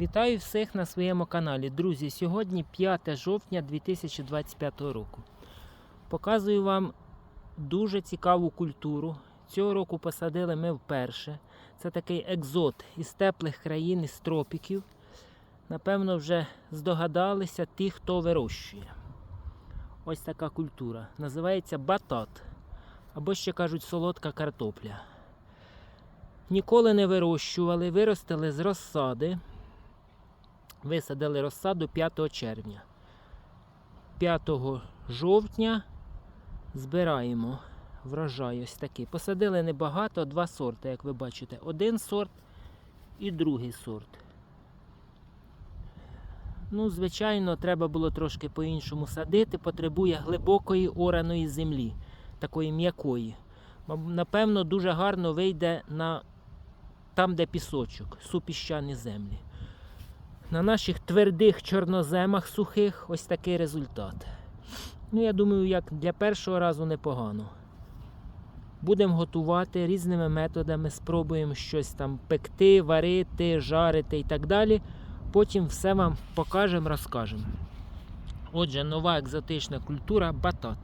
Вітаю всіх на своєму каналі. Друзі, сьогодні 5 жовтня 2025 року. Показую вам дуже цікаву культуру. Цього року посадили ми вперше. Це такий екзот із теплих країн, із тропіків. Напевно, вже здогадалися ті, хто вирощує. Ось така культура. Називається батат. Або ще кажуть солодка картопля. Ніколи не вирощували, виростили з розсади. Висадили розсаду 5 червня. 5 жовтня збираємо врожай ось такий. Посадили небагато, два сорти, як ви бачите. Один сорт і другий сорт. Ну, звичайно, треба було трошки по-іншому садити. Потребує глибокої ораної землі, такої м'якої. Напевно, дуже гарно вийде на там, де пісочок, супіщані землі. На наших твердих чорноземах сухих ось такий результат. Ну, я думаю, як для першого разу непогано. Будемо готувати різними методами, спробуємо щось там пекти, варити, жарити і так далі. Потім все вам покажемо, розкажемо. Отже, нова екзотична культура батат.